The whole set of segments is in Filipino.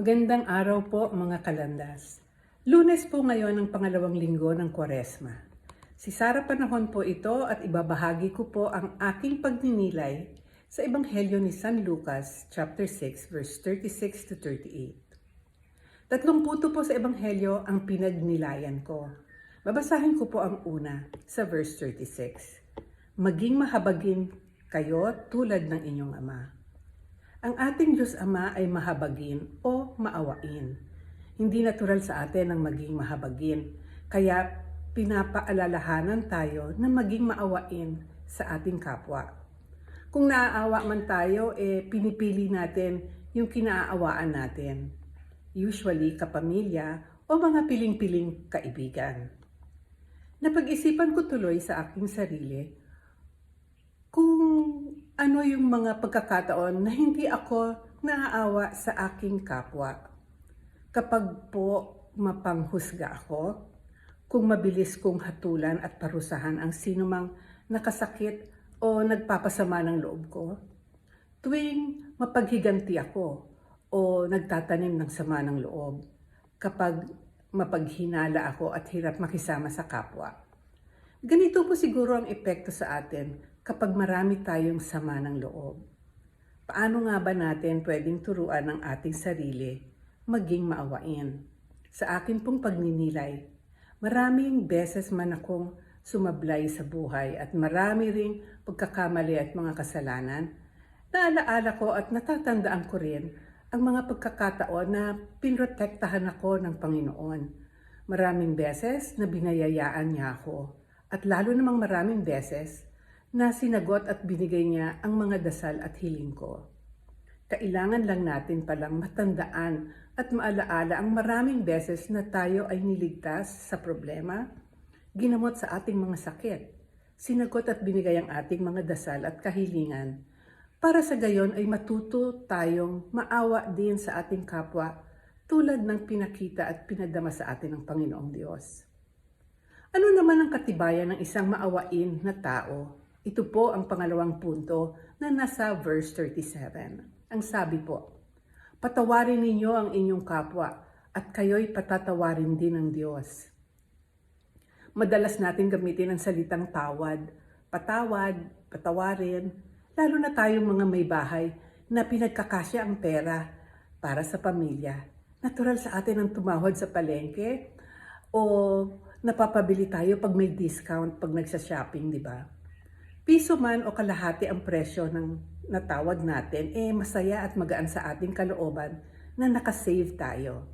Magandang araw po mga kalandas. Lunes po ngayon ang pangalawang linggo ng Kwaresma. Si Sara Panahon po ito at ibabahagi ko po ang aking pagninilay sa Ebanghelyo ni San Lucas, chapter 6, verse 36 to 38. Tatlong puto po sa Ebanghelyo ang pinagnilayan ko. Babasahin ko po ang una sa verse 36. Maging mahabagin kayo tulad ng inyong ama. Ang ating Diyos Ama ay mahabagin o maawain. Hindi natural sa atin ang maging mahabagin, kaya pinapaalalahanan tayo na maging maawain sa ating kapwa. Kung naaawa man tayo, eh pinipili natin yung kinaaawaan natin. Usually kapamilya o mga piling-piling kaibigan. Napag-isipan ko tuloy sa aking sarili ano yung mga pagkakataon na hindi ako naaawa sa aking kapwa. Kapag po mapanghusga ako, kung mabilis kong hatulan at parusahan ang sinumang nakasakit o nagpapasama ng loob ko, tuwing mapaghiganti ako o nagtatanim ng sama ng loob, kapag mapaghinala ako at hirap makisama sa kapwa. Ganito po siguro ang epekto sa atin kapag marami tayong sama ng loob. Paano nga ba natin pwedeng turuan ang ating sarili maging maawain? Sa akin pong pagninilay, maraming beses man akong sumablay sa buhay at marami ring pagkakamali at mga kasalanan, naalaala ko at natatandaan ko rin ang mga pagkakataon na pinrotektahan ako ng Panginoon. Maraming beses na binayayaan niya ako at lalo namang maraming beses na sinagot at binigay niya ang mga dasal at hiling ko. Kailangan lang natin palang matandaan at maalaala ang maraming beses na tayo ay niligtas sa problema, ginamot sa ating mga sakit, sinagot at binigay ang ating mga dasal at kahilingan, para sa gayon ay matuto tayong maawa din sa ating kapwa tulad ng pinakita at pinadama sa atin ng Panginoong Diyos. Ano naman ang katibayan ng isang maawain na tao ito po ang pangalawang punto na nasa verse 37. Ang sabi po, Patawarin ninyo ang inyong kapwa at kayo'y patatawarin din ng Diyos. Madalas natin gamitin ang salitang tawad, patawad, patawarin, lalo na tayong mga may bahay na pinagkakasya ang pera para sa pamilya. Natural sa atin ang tumawad sa palengke o napapabili tayo pag may discount pag nagsa-shopping, di ba? Piso man o kalahati ang presyo ng natawad natin, eh masaya at magaan sa ating kalooban na nakasave tayo.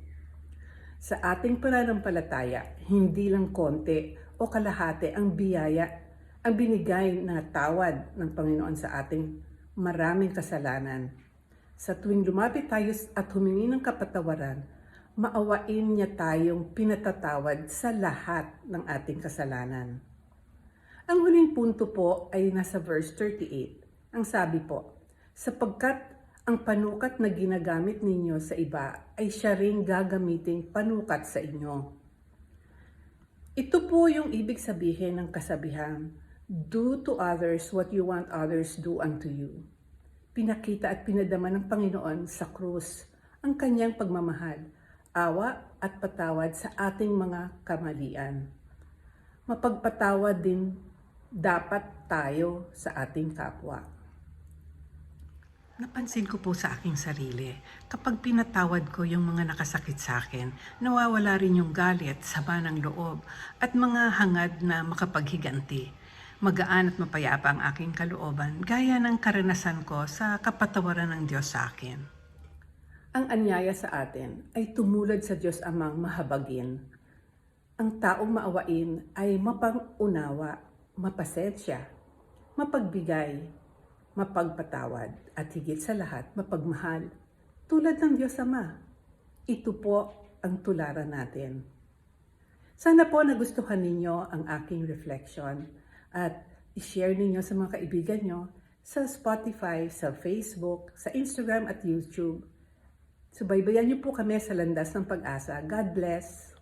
Sa ating pananampalataya, hindi lang konti o kalahati ang biyaya ang binigay na tawad ng Panginoon sa ating maraming kasalanan. Sa tuwing lumapit tayo at humingi ng kapatawaran, maawain niya tayong pinatatawad sa lahat ng ating kasalanan. Ang huling punto po ay nasa verse 38. Ang sabi po, sapagkat ang panukat na ginagamit ninyo sa iba ay siya ring gagamiting panukat sa inyo. Ito po yung ibig sabihin ng kasabihan, do to others what you want others do unto you. Pinakita at pinadama ng Panginoon sa krus ang kanyang pagmamahal, awa at patawad sa ating mga kamalian. Mapagpatawad din dapat tayo sa ating kapwa. Napansin ko po sa aking sarili, kapag pinatawad ko yung mga nakasakit sa akin, nawawala rin yung galit, sama ng loob, at mga hangad na makapaghiganti. Magaan at mapayapa ang aking kalooban, gaya ng karanasan ko sa kapatawaran ng Diyos sa akin. Ang anyaya sa atin ay tumulad sa Diyos amang mahabagin. Ang taong maawain ay mapangunawa mapasensya, mapagbigay, mapagpatawad, at higit sa lahat, mapagmahal. Tulad ng Diyos Ama. Ito po ang tularan natin. Sana po nagustuhan ninyo ang aking reflection at i-share ninyo sa mga kaibigan nyo sa Spotify, sa Facebook, sa Instagram at YouTube. Subaybayan niyo po kami sa landas ng pag-asa. God bless!